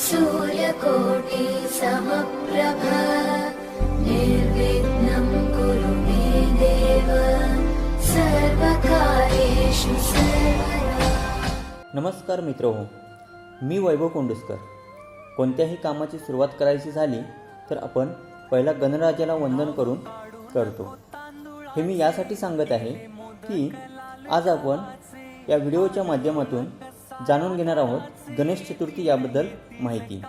सूर्यकोटि समप्रभ कुरु मे देव सर्वकार्येषु सर्वदा नमस्कार मित्र हो मी वैभव कोंडुसकर. कोणत्याही कामाची सुरुवात करायची झाली तर आपण पहिला गणराजाला वंदन करून करतो. हे मी यासाठी सांगत आहे की आज आपण या व्हिडिओच्या माध्यमातून जाणून घेणार आहोत गणेश चतुर्थी याबद्दल माहिती.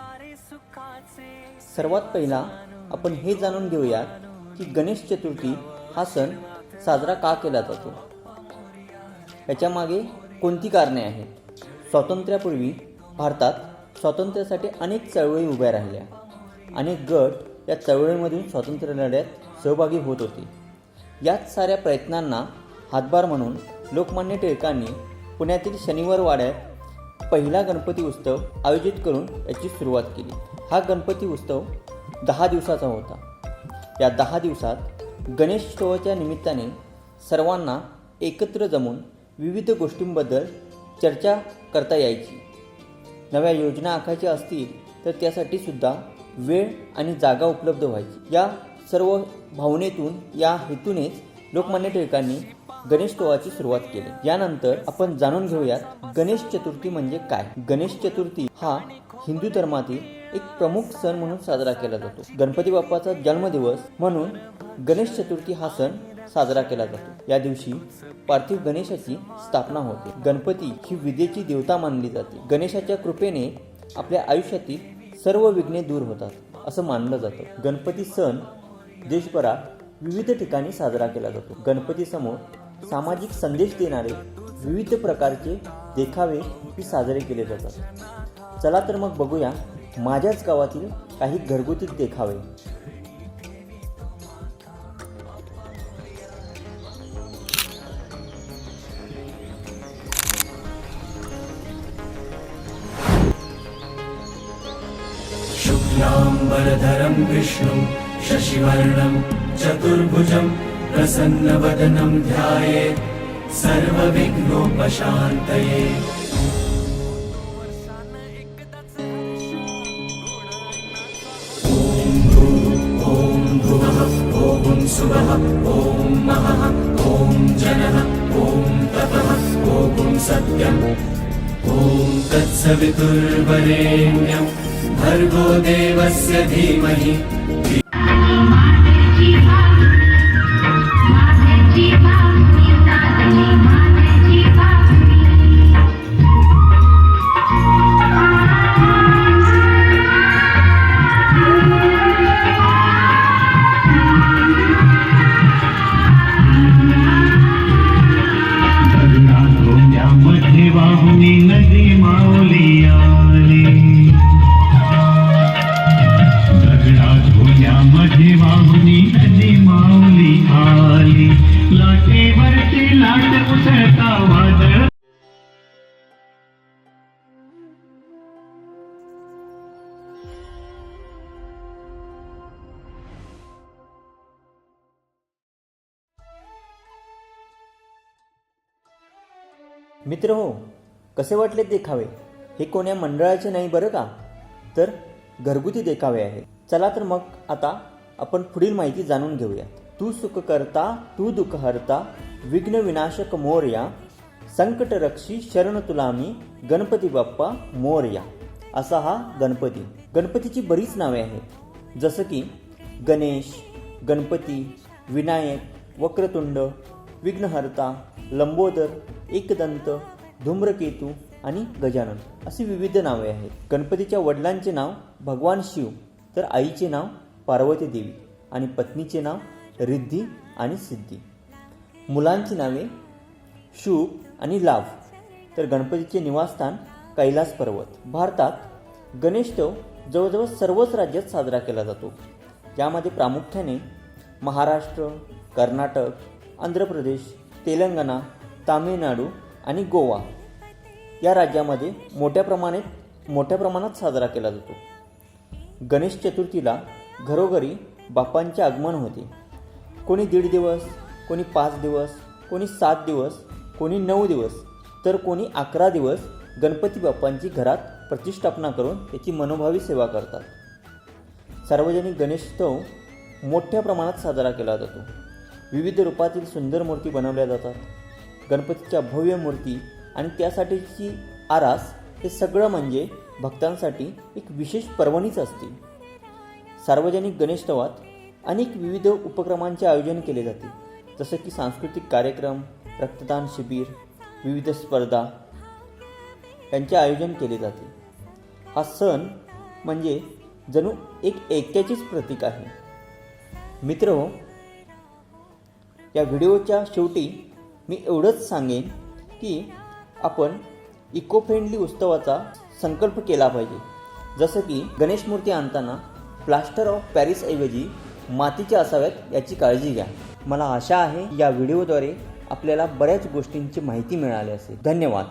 सर्वात पहिला आपण हे जाणून घेऊयात की गणेश चतुर्थी हा सण साजरा का केला जातो? याच्यामागे कोणती कारणे आहेत? स्वातंत्र्यापूर्वी भारतात स्वातंत्र्यासाठी अनेक चळवळी उभ्या राहिल्या. अनेक गट या चळवळीमधून स्वातंत्र्य लढ्यात सहभागी होत होते. याच साऱ्या प्रयत्नांना हातभार म्हणून लोकमान्य टिळकांनी पुण्यातील शनिवार वाड्यात पहिला गणपती उत्सव आयोजित करून याची सुरुवात केली. हा गणपती उत्सव दहा दिवसाचा होता. या दहा दिवसात गणेशोत्सवाच्या निमित्ताने सर्वांना एकत्र जमून विविध गोष्टींबद्दल चर्चा करता यायची. नव्या योजना आखायच्या असतील तर त्यासाठी सुद्धा वेळ आणि जागा उपलब्ध व्हायची. या सर्व भावनेतून या हेतूनेच लोकमान्य टिळकांनी गणेशोत्सवाची सुरुवात केली. यानंतर आपण जाणून घेऊयात गणेश चतुर्थी म्हणजे काय? गणेश चतुर्थी हा हिंदू धर्मातील एक प्रमुख सण म्हणून साजरा केला जातो. गणपती बाप्पाचा जन्मदिवस म्हणून गणेश चतुर्थी हा सण साजरा केला जातो. या दिवशी पार्थिव गणेशाची स्थापना होते. गणपती ही विद्येची देवता मानली जाते. गणेशाच्या कृपेने आपल्या आयुष्यातील सर्व विघ्ने दूर होतात असं मानलं जातं. गणपती सण देशभरात विविध ठिकाणी साजरा केला जातो. गणपती समोर सामाजिक संदेश देणारे विविध प्रकारचे देखावे ही साजरे केले जातात. चला तर मग बघूया माझ्याच गावातील काही घरगुती देखावे. शुक्लाम्बरधरं विष्णुं शशिवर्णं चतुर्भुजं प्रसन्नवदनं ध्यायेत् सर्वविघ्नोपशान्तये। ॐ भूः ॐ भुवः ॐ सुवः ॐ महः ॐ जनः ॐ तपः ॐ सत्यम्। ॐ तत्सवितुर्वरेण्यं भर्गो देवस्य धीमहि मित्र हो कसे वाटले देखावे? हे कोण्या मंडळाचे नाही बरं का? तर घरगुती देखावे आहे. चला तर मग आता आपण पुढील माहिती जाणून घेऊया. तू सुख करता तू दुःख हरता विघ्न विनाशक मोरया संकट रक्षी शरण तुला मी गणपती बाप्पा मोरया असा हा गणपती. गणपतीची बरीच नावे आहेत. जसं की गणेश गणपती विनायक वक्रतुंड विघ्नहर्ता लंबोदर एकदंत धूम्रकेतू आणि गजानन अशी विविध नावे आहेत. गणपतीच्या वडिलांचे नाव भगवान शिव तर आईचे नाव पार्वती देवी आणि पत्नीचे नाव रिद्धी आणि सिद्धी. मुलांची नावे शुभ आणि लाभ तर गणपतीचे निवासस्थान कैलास पर्वत. भारतात गणेशोत्सव जवळजवळ सर्वच राज्यात साजरा केला जातो. यामध्ये प्रामुख्याने महाराष्ट्र कर्नाटक आंध्र प्रदेश तेलंगणा तामिळनाडू आणि गोवा या राज्यामध्ये मोठ्या प्रमाणात मोठ्या प्रमाणात साजरा केला जातो. गणेश चतुर्थीला घरोघरी बाप्पांचे आगमन होते. कोणी दीड दिवस कोणी पाच दिवस कोणी सात दिवस कोणी नऊ दिवस तर कोणी अकरा दिवस गणपती बाप्पांची घरात प्रतिष्ठापना करून त्याची मनोभावी सेवा करतात. सार्वजनिक गणेशोत्सव मोठ्या प्रमाणात साजरा केला जातो. विविध रूपातील सुंदर मूर्ती बनवल्या जातात. गणपतीच्या भव्य मूर्ती आणि त्यासाठीची आरास हे सगळं म्हणजे भक्तांसाठी एक विशेष पर्वणीच असते. सार्वजनिक गणेशोत्सवात अनेक विविध उपक्रमांचे आयोजन केले जाते. जसं की सांस्कृतिक कार्यक्रम रक्तदान शिबिर विविध स्पर्धा यांचे आयोजन केले जाते. हा सण म्हणजे जणू एक ऐक्याचीच प्रतीक आहे. मित्र या व्हिडिओच्या शेवटी मी एवढंच सांगेन की आपण इको फ्रेंडली उत्सवाचा संकल्प केला पाहिजे. जसं की गणेश मूर्ती आणताना प्लास्टर ऑफ पॅरिसऐवजी मातीच्या असाव्यात याची काळजी घ्या. मला आशा आहे या व्हिडिओद्वारे आपल्याला बऱ्याच गोष्टींची माहिती मिळाली असेल. धन्यवाद.